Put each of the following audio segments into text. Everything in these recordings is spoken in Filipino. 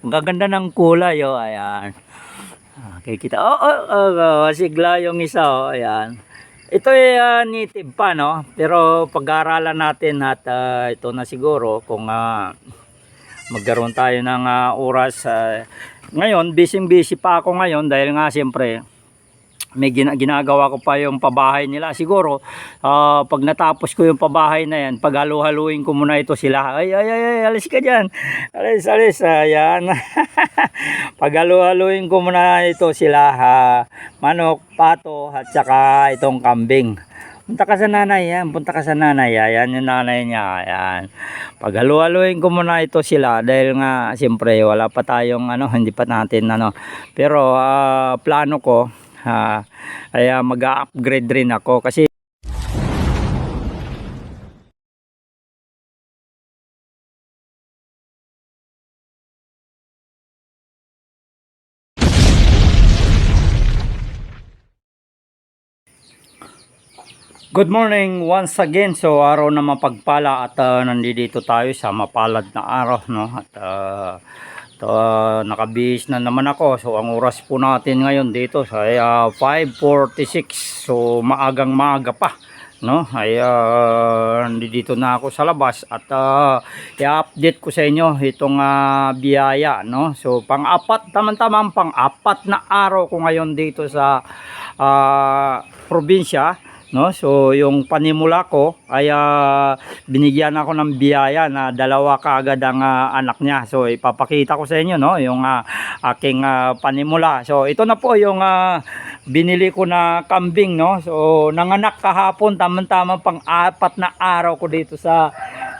Ang gaganda ng kulay, oh, ayan. Okay, kita. Oh, oh, oh, oh, sigla yung isa, oh, ayan. Ito ay ah, native pa, no? Pero pag-aaralan natin at ah, ito na siguro kung ah, magkaroon tayo ng ah, oras. ah, ngayon, busy-busy pa ako ngayon dahil nga siyempre may gina- ginagawa ko pa yung pabahay nila. Siguro, ah, pag natapos ko yung pabahay na yan, pag halu-haluin ko muna ito sila. Ay, ay, ay, ay, alis ka dyan. Alis, alis. Ayan. pag halu-haluin ko muna ito sila, ha, manok, pato, at saka itong kambing. Punta ka sa nanay yan. Punta ka sa nanay. Ayan yung nanay niya. Ayan. Pag halu-haluin ko muna ito sila dahil nga siyempre wala pa tayong ano, hindi pa natin ano. Pero ah, plano ko ha, ay ah, mag-upgrade rin ako kasi Good morning once again. So araw na mapagpala at uh, nandito tayo sa mapalad na araw no at uh, uh, nakabihis na naman ako. So ang oras po natin ngayon dito ay uh, 5:46. So maagang maaga pa no ay uh, nandito na ako sa labas at uh, i-update ko sa inyo itong uh, biyaya no so pang-apat tamang-tamang pang-apat na araw ko ngayon dito sa uh, probinsya no? So yung panimula ko ay ah, binigyan ako ng biyaya na dalawa kaagad ang ah, anak niya. So ipapakita ko sa inyo no? Yung ah, aking ah, panimula. So ito na po yung ah, binili ko na kambing no? So nanganak kahapon tamang-tamang pang apat na araw ko dito sa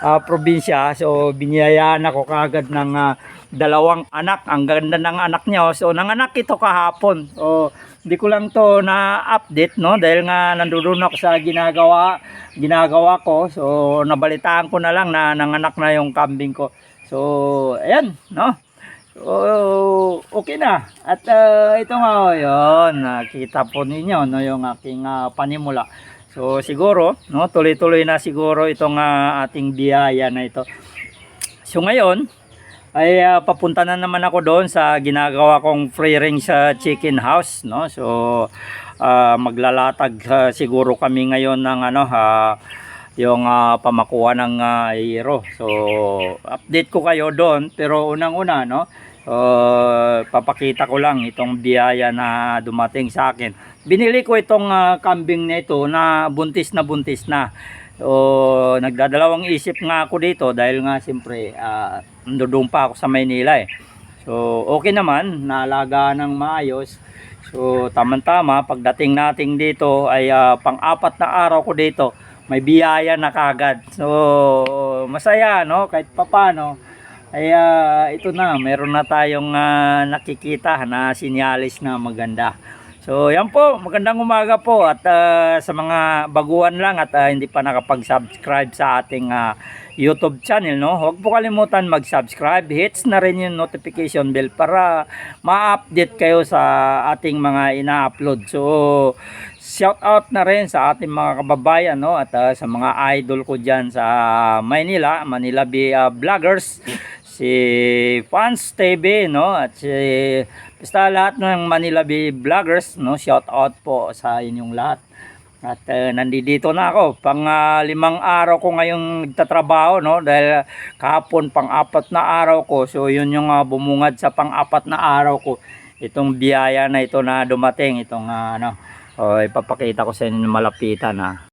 ah, probinsya. So biniyayaan ako kaagad ng ah, dalawang anak. Ang ganda ng anak niya oh. so nanganak ito kahapon. So hindi ko lang to na update no? Dahil nga nandoon ako sa ginagawa ginagawa ko. So nabalitaan ko na lang na nanganak na yung kambing ko. So ayan no? So okay na. At uh, ito nga oh, yun. Nakita po ninyo no yung aking ah, panimula. So siguro no? Tuloy-tuloy na siguro itong ah, ating biyaya na ito. So ngayon ay ah, papunta na naman ako doon sa ginagawa kong free range sa chicken house no? So ah, maglalatag ah, siguro kami ngayon ng ano ha yung ah, pamakuha ng ah, hero. So update ko kayo doon pero unang-una no? So, papakita ko lang itong biyaya na dumating sa akin. Binili ko itong ah, kambing na ito na buntis na buntis na. So, nagdadalawang isip nga ako dito dahil nga siyempre uh, doon pa ako sa Maynila eh. So, okay naman, naalaga ng maayos. So, tamang-tama, pagdating natin dito ay ah, pang-apat na araw ko dito, may biyaya na kagad. So, masaya, no? Kahit papano. Ay, ah, ito na, meron na tayong ah, nakikita na sinyalis na maganda. So, yan po. Magandang umaga po. At ah, sa mga baguhan lang at ah, hindi pa nakapag-subscribe sa ating ah, YouTube channel, no? Huwag po kalimutan mag-subscribe. Hits na rin yung notification bell para ma-update kayo sa ating mga ina-upload. So, shout out na rin sa ating mga kababayan, no? At ah, sa mga idol ko dyan sa Maynila, Manila Bay ah, Vloggers si Fans TV no at si basta lahat ng Manila Bay vloggers no shout out po sa inyong lahat at uh, nandito na ako. Pang ah, limang araw ko ngayong tatrabaho no? Dahil kahapon pang apat na araw ko. So yun yung ah, bumungad sa pang apat na araw ko. Itong biyaya na ito na dumating itong ah, ano oh, ipapakita ko sa inyo malapitan ha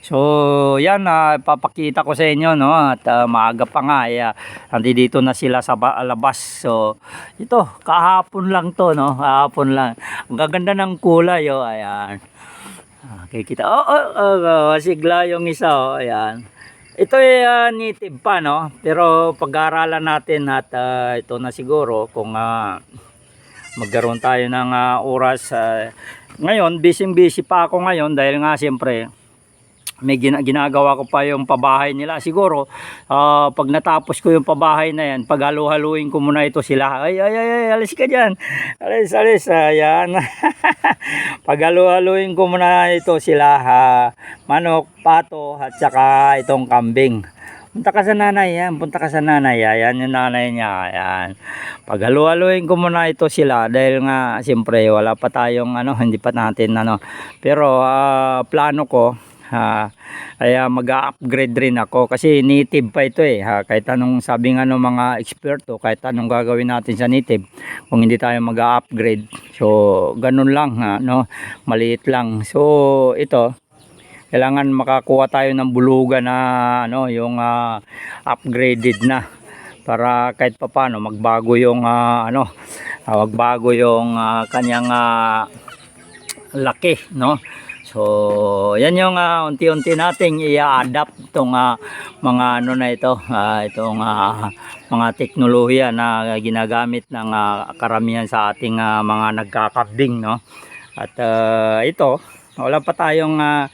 So, yan na papakita ko sa inyo no? At ah, maaga pa nga ay uh, dito na sila sa ba- labas. So, ito kahapon lang to no, kahapon lang. Ang gaganda ng kulay oh, ayan. Okay, kita. Oh, oh, oh, oh sigla yung isa oh, ayan. Ito ay ah, native pa no, pero pag-aaralan natin at ah, ito na siguro kung ah, magkaroon tayo ng ah, oras ah, ngayon, busy-busy pa ako ngayon dahil nga siyempre may gina- ginagawa ko pa yung pabahay nila. Siguro, ah, pag natapos ko yung pabahay na yan, pag halu-haluin ko muna ito sila. Ay, ay, ay, ay alis ka dyan. Alis, alis. Ayan. pag halu-haluin ko muna ito sila, ha, manok, pato, at saka itong kambing. Punta ka sa nanay, yan. Punta ka sa nanay, yan. yung nanay niya, yan. Paghalu-haluin ko muna ito sila dahil nga, siyempre, wala pa tayong, ano, hindi pa natin, ano. Pero, ah, plano ko, ha, kaya mag-upgrade rin ako kasi native pa ito eh. Ha, kahit anong sabi nga ng mga eksperto, kahit anong gagawin natin sa native, kung hindi tayo mag-upgrade. So, ganun lang, ha, no? Maliit lang. So, ito, kailangan makakuha tayo ng bulugan na ano yung ah, upgraded na para kahit papaano magbago yung ah, ano ah, magbago yung ah, kanyang ah, laki no so yan yung ah, unti-unti nating i-adapt itong ah, mga ano na ito ah, itong ah, mga teknolohiya na ginagamit ng ah, karamihan sa ating ah, mga nagkakabding no? At ah, ito wala pa tayong ah,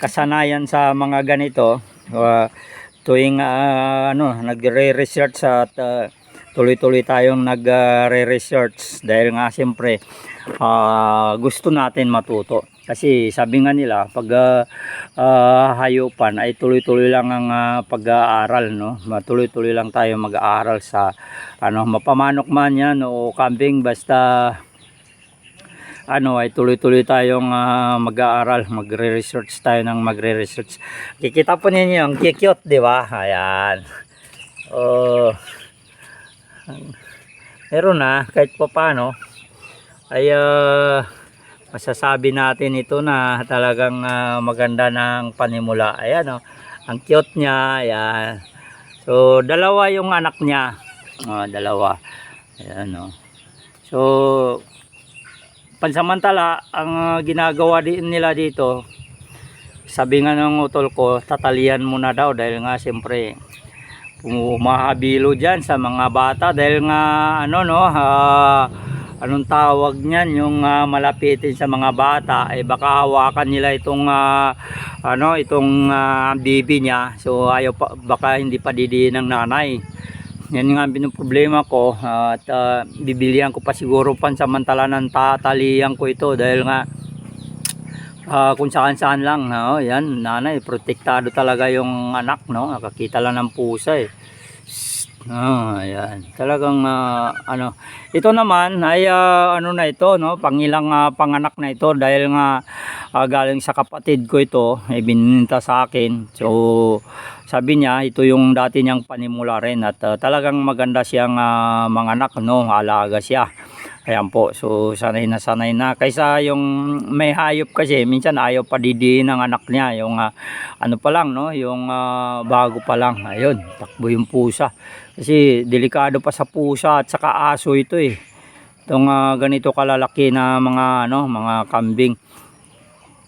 kasanayan sa mga ganito. Uh, tuwing ah, ano nagre-research at ah, tuloy-tuloy tayong nagre-research dahil nga siyempre ah, gusto natin matuto kasi sabi nga nila pag ah, hayupan ay tuloy-tuloy lang ang ah, pag-aaral no matuloy-tuloy lang tayo mag-aaral sa ano mapamanok man yan o kambing basta ano ay tuloy-tuloy tayong ah, mag-aaral, magre-research tayo ng magre-research. Kikita po ninyo yung cute, di ba? Ayan. Oh. Meron na kahit pa paano ay ah, masasabi natin ito na talagang ah, maganda ng panimula. Ayan oh. Ang cute niya, ayan. So, dalawa yung anak niya. Ah, dalawa. Ayan oh. So, pansamantala ang uh, ginagawa din nila dito sabi nga ng utol ko tatalian muna daw dahil nga siyempre umahabilo dyan sa mga bata dahil nga ano no ah, anong tawag niyan? Yung ah, malapitin sa mga bata ay baka hawakan nila itong ah, ano itong ah, bibi niya. So ayaw pa, baka hindi pa didiin ng nanay. Yan nga ang problema ko at ah, bibilihan ko pa siguro pansamantala ng tatalian ko ito dahil nga ah, kung saan saan lang no? yan nanay protektado talaga yung anak no? Nakakita lang ng pusa eh Ah, ayan. Talagang ah, ano, ito naman ay ah, ano na ito, no? Pangilang ah, panganak na ito dahil nga ah, galing sa kapatid ko ito, ay bininta sa akin. So, sabi niya, ito yung dati niyang panimula rin at ah, talagang maganda siyang ah, manganak, no? Alaga siya. Ayan po, so sanay na sanay na. Kaysa yung may hayop kasi, minsan ayaw pa didiin ng anak niya. Yung ah, ano pa lang, no? Yung ah, bago pa lang. Ayun, takbo yung pusa. Kasi delikado pa sa pusa at saka aso ito eh. Itong ah, ganito kalalaki na mga ano, mga kambing.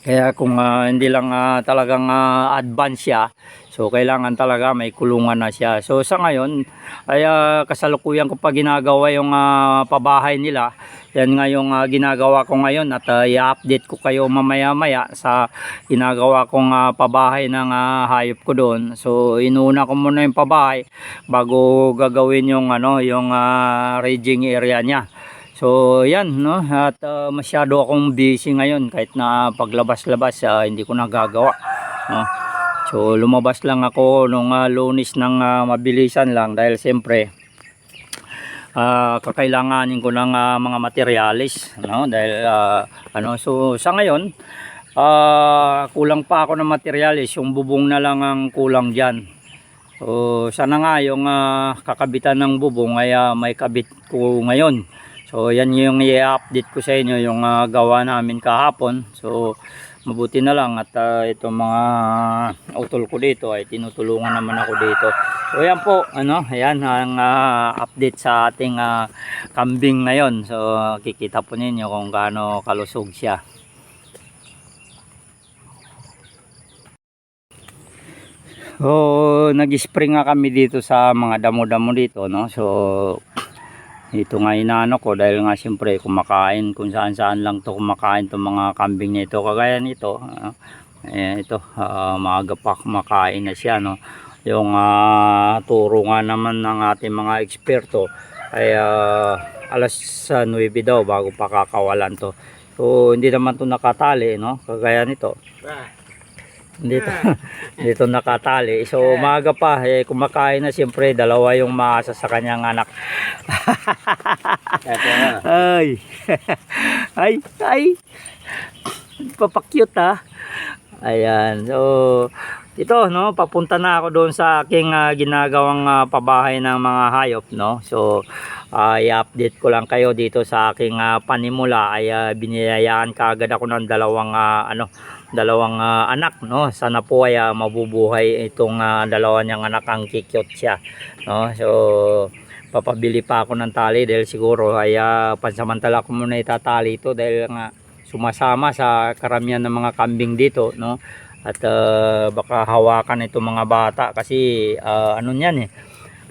Kaya kung ah, hindi lang ah, talagang ah, advance siya, so kailangan talaga may kulungan na siya. So sa ngayon, ay ah, kasalukuyan ko pa ginagawa yung ah, pabahay nila. Yan nga yung ah, ginagawa ko ngayon at ah, i-update ko kayo mamaya-maya sa ginagawa kong ah, pabahay ng ah, hayop ko doon. So inuna ko muna yung pabahay bago gagawin yung ano, yung ah, raging area niya. So yan no at uh, masyado akong busy ngayon kahit na paglabas-labas uh, hindi ko nagagawa no. So lumabas lang ako nung uh, lunis ng uh, mabilisan lang dahil siyempre uh, kakailanganin ko ng uh, mga materialis no dahil uh, ano so sa ngayon uh, kulang pa ako ng materialis yung bubong na lang ang kulang diyan. So sana nga yung uh, kakabitan ng bubong ay uh, may kabit ko ngayon. So yan yung i-update ko sa inyo yung uh, gawa namin kahapon. So mabuti na lang at uh, itong mga utol ko dito ay tinutulungan naman ako dito. So yan po, ano, ayan ang uh, update sa ating uh, kambing ngayon. So kikita po ninyo kung gaano kalusog siya. So nag-spring nga kami dito sa mga damo-damo dito, no. So ito nga inaano ko dahil nga siyempre kumakain kung saan saan lang to kumakain to mga kambing nito kagaya nito uh, eh, ito uh, maaga pa kumakain na siya no? Yung uh, turo nga naman ng ating mga eksperto ay uh, alas uh, 9 daw bago pa kakawalan to. So hindi naman to nakatali no? Kagaya nito dito dito nakatali. So umaga pa eh kumakain na siyempre dalawa yung maasa sa kanyang anak. Ay. ay, ay. Papakyut ha. Ayan. So, ito, no, papunta na ako doon sa aking ah, ginagawang ah, pabahay ng mga hayop, no. So, ah, i-update ko lang kayo dito sa aking ah, panimula ay ah, biniyayaan kaagad ako ng dalawang ah, ano, dalawang ah, anak, no. Sana po ay ah, mabubuhay itong ah, dalawa niyang anak ang kikyot siya, no. So, papabili pa ako ng tali dahil siguro ay ah, pansamantala ko muna itatali ito dahil nga sumasama sa karamihan ng mga kambing dito no at ah, baka hawakan itong mga bata kasi ah, ano niyan eh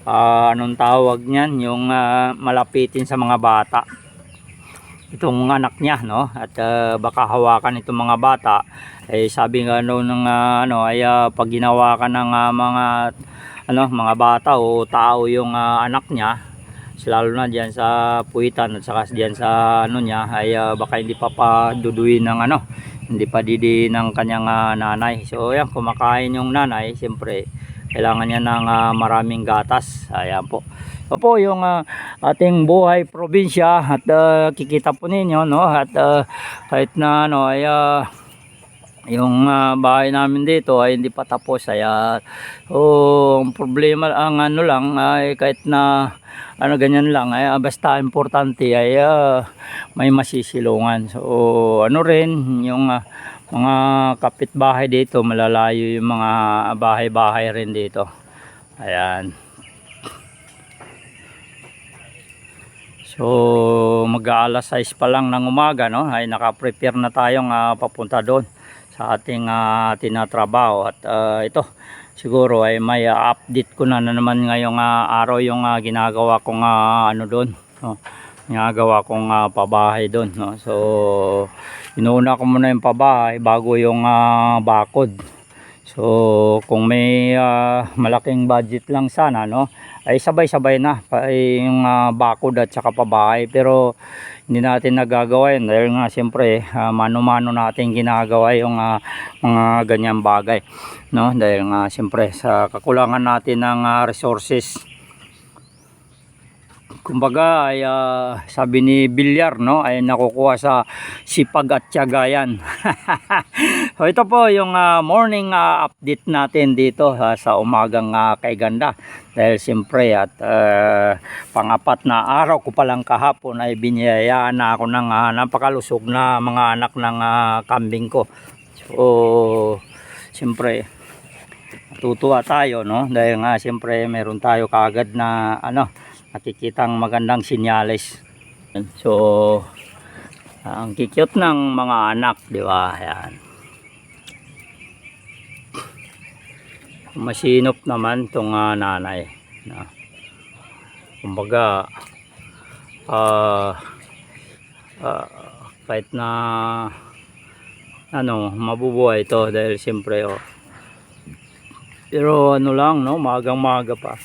Ah, anong tawag niyan yung ah, malapitin sa mga bata itong anak niya no? At ah, baka hawakan itong mga bata. Eh sabi nga no ng ah, ano ay ah, pag ginawakan ng ah, mga ano mga bata o tao yung ah, anak niya lalo na diyan sa puwitan at saka diyan sa ano niya ay ah, baka hindi pa paduduin ng ano hindi pa didi ng kanyang ah, nanay. So yan kumakain yung nanay siyempre kailangan niya ng ah, maraming gatas. Ayan po. Ito po yung ah, ating buhay probinsya at ah, kikita po ninyo no? At ah, kahit na ano ay ah, yung ah, bahay namin dito ay hindi pa tapos. Ay ah, oh, problema ang ano lang ay kahit na ano ganyan lang ay basta importante ay ah, may masisilungan. So ano rin yung ah, mga kapitbahay dito malalayo yung mga bahay-bahay rin dito. Ayan. So mag-aalas 6 pa lang ng umaga no? Ay naka-prepare na tayong ah, papunta doon sa ating ah, tinatrabaho. At ah, ito siguro ay may ah, update ko na, na naman ngayong ah, araw yung ah, ginagawa kong ah, ano doon no ginagawa kong ah, pabahay doon no? So inuuna ko muna yung pabahay bago yung ah, bakod. So kung may ah, malaking budget lang sana no? Ay sabay-sabay na yung ah, bakod at saka pabahay. Pero hindi natin nagagawa yun dahil nga siyempre ah, mano-mano natin ginagawa yung ah, mga ganyang bagay no? Dahil nga siyempre sa kakulangan natin ng ah, resources kumbaga ay ah, sabi ni Bilyar no ay nakukuha sa sipag at tiyaga yan so ito po yung ah, morning ah, update natin dito ah, sa umagang uh, kay ganda. Dahil siyempre at ah, pangapat na araw ko palang kahapon ay biniyayaan na ako ng ah, napakalusog na mga anak ng ah, kambing ko. So siyempre tutuwa tayo no dahil nga siyempre meron tayo kaagad na ano nakikitang magandang sinyales. So ang kikyot ng mga anak di ba? Yan masinop naman tong ah, nanay na kumbaga ah ah, kahit na ano mabubuhay ito dahil siyempre oh pero ano lang no? Magang maga pa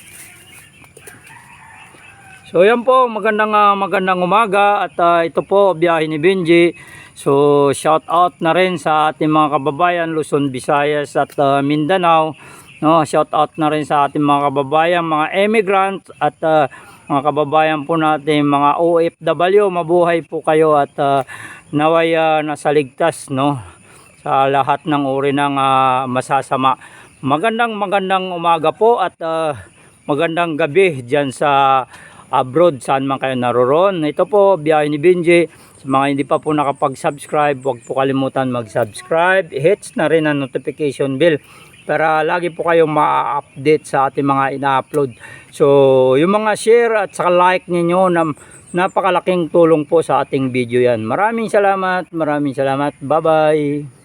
So yan po, magandang ah, magandang umaga at ah, ito po biyahe ni Benji. So shout out na rin sa ating mga kababayan Luzon, Visayas at ah, Mindanao. No, shout out na rin sa ating mga kababayan, mga immigrant at ah, mga kababayan po natin, mga OFW, mabuhay po kayo at ah, naway ah, nasa ligtas no sa lahat ng uri ng ah, masasama. Magandang magandang umaga po at ah, magandang gabi diyan sa abroad saan man kayo naroon. Ito po, biyahe ni Benji. Sa mga hindi pa po nakapag-subscribe, huwag po kalimutan mag-subscribe. Hits na rin ang notification bell para lagi po kayong ma-update sa ating mga ina-upload. So, yung mga share at saka like ninyo na napakalaking tulong po sa ating video yan. Maraming salamat, maraming salamat. Bye-bye.